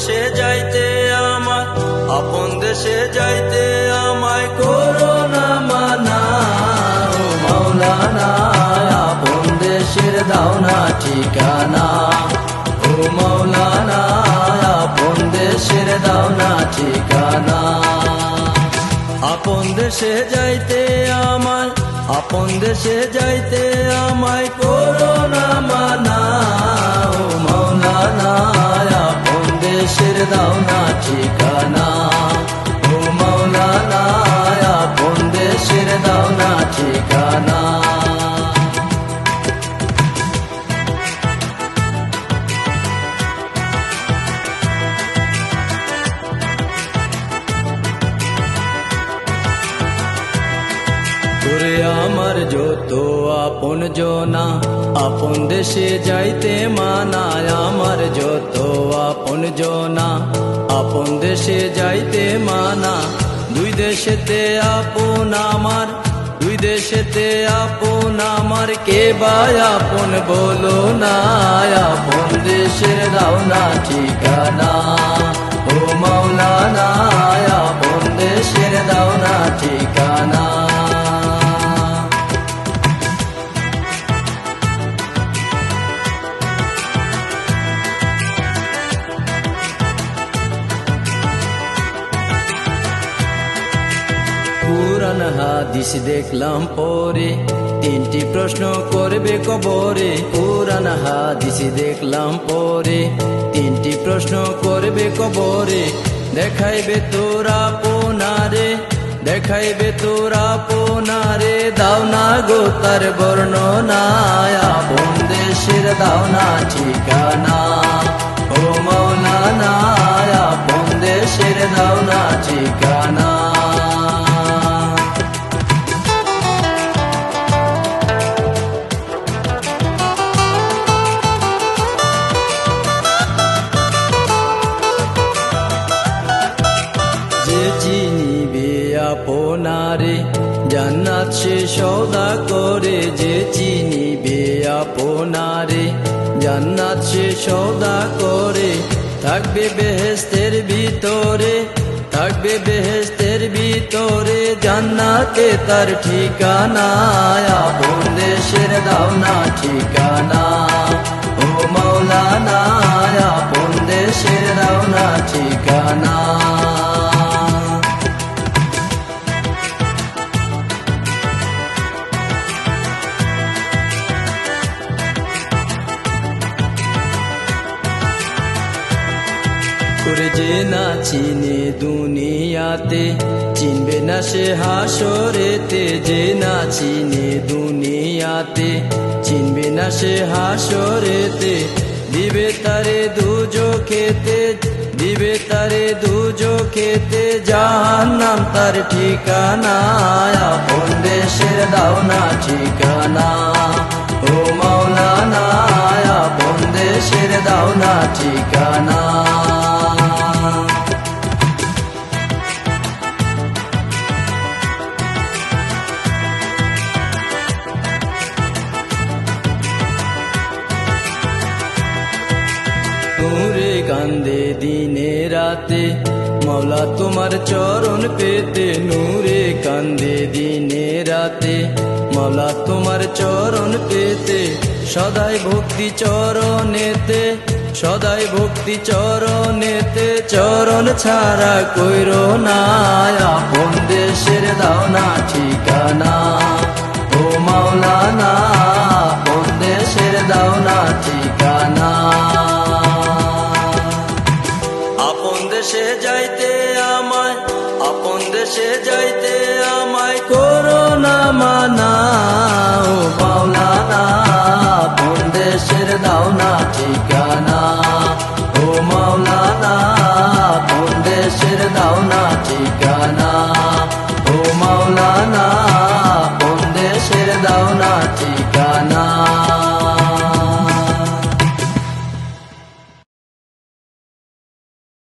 দেশে যাইতে আমার, আপন দেশে যাইতে আমায় করোনা মানা মৌলানা আপন দেশের দাও না ঠিকানা। ও মৌলানা আপন দেশের দাও না ঠিকানা। আপন দেশে যাইতে আমায়, আপন দেশে যাইতে আমায় দাও না ঠিকানা। ও মৌলানা আপন দেশের দাও না ঠিকানা। করে আমার যত আপন জনা, আপন দেশে যাইতে মানায় আমার যত জনা, আপন দেশে যাইতে মানা। দুই দেশেতে আপন আমার, দুই দেশেতে আপন আমার। কে বা আপন বলো না, আপন দেশের দাও না ঠিকানা। ও মৌলানা আপন দেশের দাও না ঠিকানা। হাদিস দেখলাম পরে, তিনটি প্রশ্ন করবে কবরে। পুরান হাদিস দেখলাম পরে, তিনটি প্রশ্ন করবে কবরে। দেখাইবে তোরা পোনারে, দেখাইবে তোরা পোনারে। দাও না গো তার বর্ণনা আপন দেশের দাও না জান্নাত সে সৌদা করে যে চিনিবে আপনারে। জান্নাত সে সৌদা করে থাকবে বেহেস্তের ভিতরে, থাকবে বেহেস্তের ভিতরে। জান্নাতে তার ঠিকানা আপন দেশের দাও না ঠিকানা। ও মৌলানা আপন দেশের দাও না ঠিকানা। করে যে না চিনে দুনিয়াতে, চিনবে না সে হাসরেতে যে না চিনে দুনিয়াতে, চিনবে না সে হাসরেতে, দিবে তারে দুজো খেতে দিবে তারে দুজো খেতে জাহান্নাম তার ঠিকানা আপন দেশের দাও না ঠিকানা। ও মৌলানা আপন দেশের দাও না ঠিকানা। রাতে মৌলা তোমার চরণ পেতে নূরে কান্দে দিনে রাতে। মৌলা তোমার চরণ পেতে সদাই ভক্তি চরণেতে, সদাই ভক্তি চরণেতে। চরণ ছাড়া কইর না, আপন দেশের দাও না ঠিকানা। যাইতে আমায়, আপন দেশে যাইতে আমায়। করোনা মানা ও না, আপন দেশের দাও না ঠিকানা